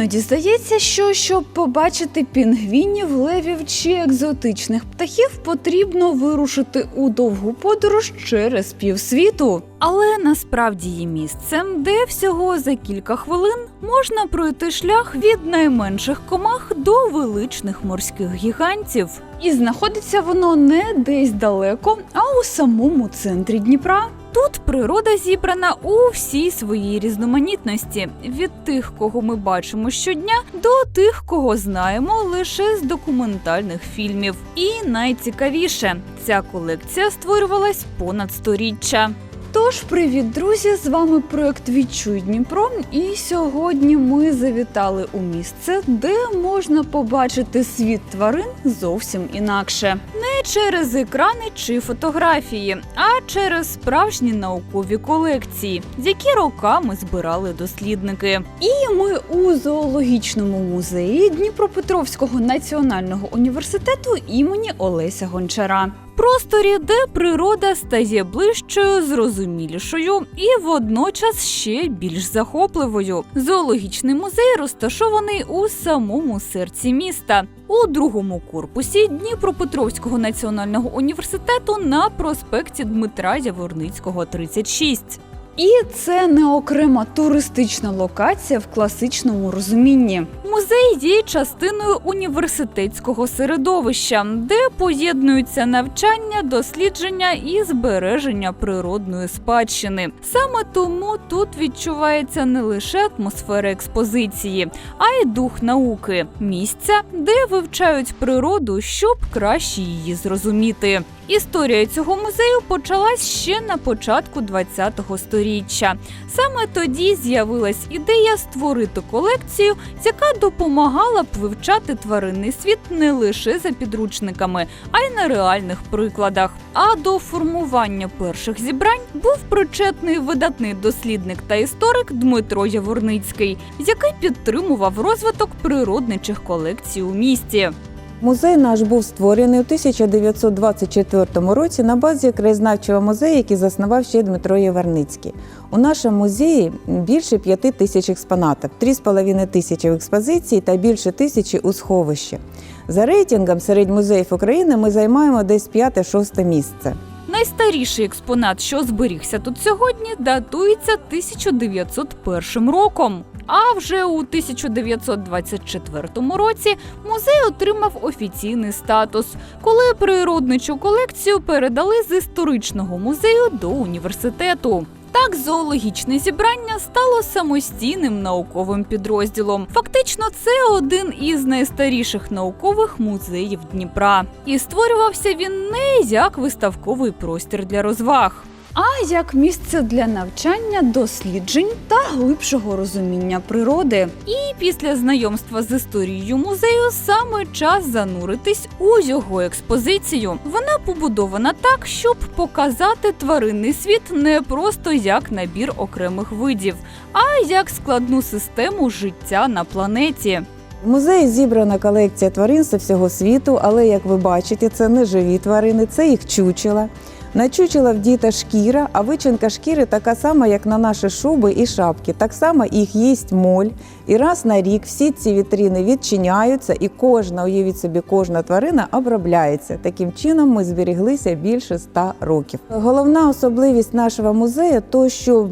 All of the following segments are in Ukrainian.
Іноді здається, що щоб побачити пінгвінів, левів чи екзотичних птахів, потрібно вирушити у довгу подорож через півсвіту. Але насправді є місцем, де всього за кілька хвилин можна пройти шлях від найменших комах до величних морських гігантів. І знаходиться воно не десь далеко, а у самому центрі Дніпра. Тут природа зібрана у всій своїй різноманітності від тих, кого ми бачимо щодня, до тих, кого знаємо лише з документальних фільмів. І найцікавіше, ця колекція створювалась понад сторіччя. Тож, привіт, друзі! З вами проект Відчуй Дніпро. І сьогодні ми завітали у місце, де можна побачити світ тварин зовсім інакше. Не через екрани чи фотографії, а через справжні наукові колекції, які роками збирали дослідники. І ми у зоологічному музеї Дніпропетровського національного університету імені Олеся Гончара. Просторі, де природа стає ближчою, зрозумілішою і водночас ще більш захопливою. Зоологічний музей розташований у самому серці міста, у другому корпусі Дніпропетровського національного університету на проспекті Дмитра Яворницького, 36. І це не окрема туристична локація в класичному розумінні. Музей є частиною університетського середовища, де поєднуються навчання, дослідження і збереження природної спадщини. Саме тому тут відчувається не лише атмосфера експозиції, а й дух науки, місця, де вивчають природу, щоб краще її зрозуміти. Історія цього музею почалась ще на початку ХХ століття. Саме тоді з'явилась ідея створити колекцію, яка допомагала б вивчати тваринний світ не лише за підручниками, а й на реальних прикладах. А до формування перших зібрань був причетний видатний дослідник та історик Дмитро Яворницький, який підтримував розвиток природничих колекцій у місті. Музей наш був створений у 1924 році на базі краєзнавчого музею, який заснував ще Дмитро Єварницький. У нашому музеї більше п'яти тисяч експонатів, 3,5 тисячі в експозиції та більше тисячі у сховищі. За рейтингом серед музеїв України ми займаємо десь 5-6 місце. Найстаріший експонат, що зберігся тут сьогодні, датується 1901 роком. А вже у 1924 році музей отримав офіційний статус, коли природничу колекцію передали з історичного музею до університету. Так, зоологічне зібрання стало самостійним науковим підрозділом. Фактично, це один із найстаріших наукових музеїв Дніпра. І створювався він не як виставковий простір для розваг. А як місце для навчання, досліджень та глибшого розуміння природи. І після знайомства з історією музею саме час зануритись у його експозицію. Вона побудована так, щоб показати тваринний світ не просто як набір окремих видів, а як складну систему життя на планеті. В музеї зібрана колекція тварин з всього світу, але як ви бачите, це не живі тварини, це їх чучела. На чучела вдіта шкіра, а вичинка шкіри така сама, як на наші шуби і шапки. Так само їх їсть моль. І раз на рік всі ці вітрини відчиняються, і кожна, уявіть собі, кожна тварина обробляється. Таким чином ми зберіглися більше ста років. Головна особливість нашого музею то, що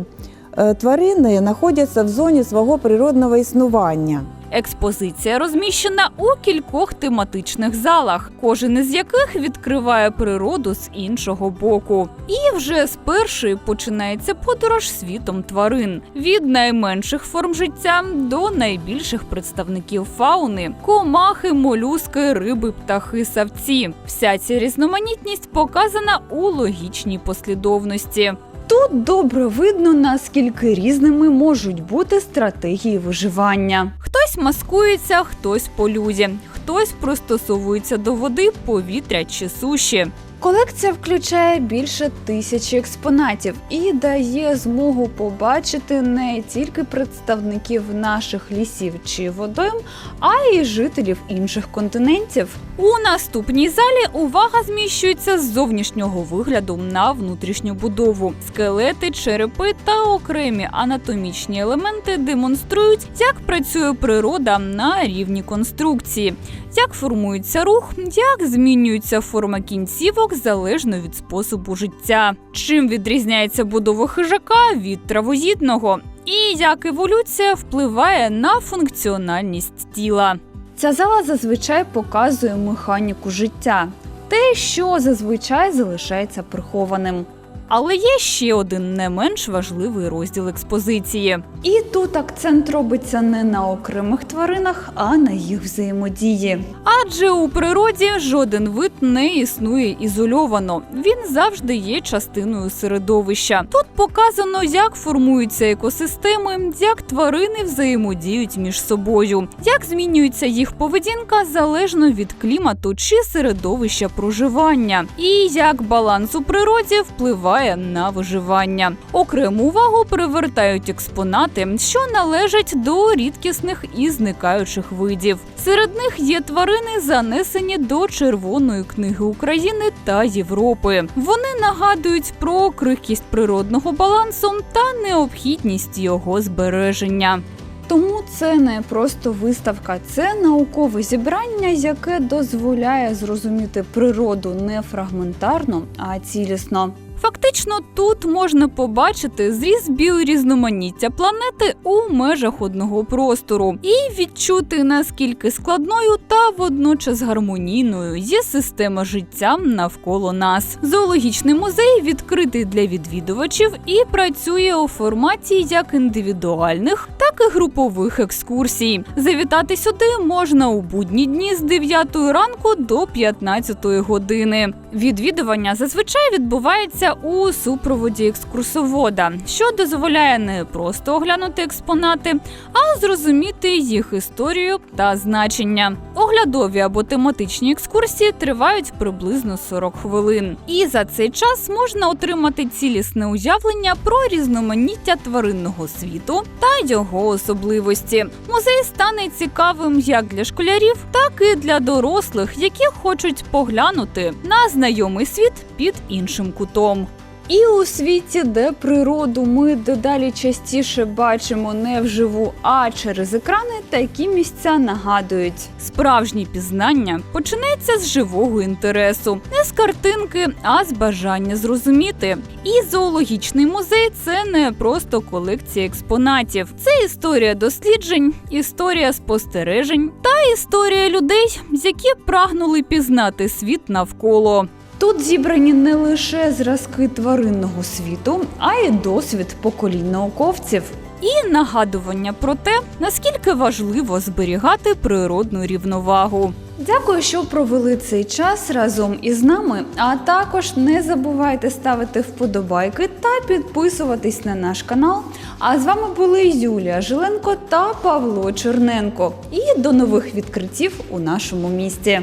е, тварини знаходяться в зоні свого природного існування. Експозиція розміщена у кількох тематичних залах, кожен із яких відкриває природу з іншого боку. І вже з першої починається подорож світом тварин від найменших форм життя до найбільших представників фауни: комахи, молюски, риби, птахи, савці. Вся ця різноманітність показана у логічній послідовності. Тут добре видно, наскільки різними можуть бути стратегії виживання. Хтось маскується, хтось по люді, хтось пристосовується до води, повітря чи суші. Колекція включає більше тисячі експонатів і дає змогу побачити не тільки представників наших лісів чи водойм, а й жителів інших континентів. У наступній залі увага зміщується з зовнішнього вигляду на внутрішню будову. Скелети, черепи та окремі анатомічні елементи демонструють, як працює природа на рівні конструкції, як формується рух, як змінюється форма кінцівок залежно від способу життя, чим відрізняється будова хижака від травоїдного, і як еволюція впливає на функціональність тіла. Ця зала зазвичай показує механіку життя, те, що зазвичай залишається прихованим. Але є ще один не менш важливий розділ експозиції. І тут акцент робиться не на окремих тваринах, а на їх взаємодії. Адже у природі жоден вид не існує ізольовано. Він завжди є частиною середовища. Тут показано, як формуються екосистеми, як тварини взаємодіють між собою, як змінюється їх поведінка залежно від клімату чи середовища проживання, і як баланс у природі впливає на виживання. Окрему увагу привертають експонати, що належать до рідкісних і зникаючих видів. Серед них є тварини, занесені до Червоної книги України та Європи. Вони нагадують про крихкість природного балансу та необхідність його збереження. Тому це не просто виставка, це наукове зібрання, яке дозволяє зрозуміти природу не фрагментарно, а цілісно. Фактично, тут можна побачити зріз біорізноманіття планети у межах одного простору і відчути наскільки складною та водночас гармонійною є система життя навколо нас. Зоологічний музей відкритий для відвідувачів і працює у форматі як індивідуальних, так і групових екскурсій. Завітати сюди можна у будні дні з 9 ранку до 15 години. Відвідування зазвичай відбувається у супроводі екскурсовода, що дозволяє не просто оглянути експонати, а зрозуміти їх історію та значення. Оглядові або тематичні екскурсії тривають приблизно 40 хвилин. І за цей час можна отримати цілісне уявлення про різноманіття тваринного світу та його особливості. Музей стане цікавим як для школярів, так і для дорослих, які хочуть поглянути на знайомий світ під іншим кутом. І у світі, де природу ми дедалі частіше бачимо не вживу, а через екрани, такі місця нагадують. Справжнє пізнання починається з живого інтересу, не з картинки, а з бажання зрозуміти. І зоологічний музей це не просто колекція експонатів, це історія досліджень, історія спостережень та історія людей, які прагнули пізнати світ навколо. Тут зібрані не лише зразки тваринного світу, а й досвід поколінь науковців. І нагадування про те, наскільки важливо зберігати природну рівновагу. Дякую, що провели цей час разом із нами. А також не забувайте ставити вподобайки та підписуватись на наш канал. А з вами були Юлія Жиленко та Павло Черненко. І до нових відкриттів у нашому місті.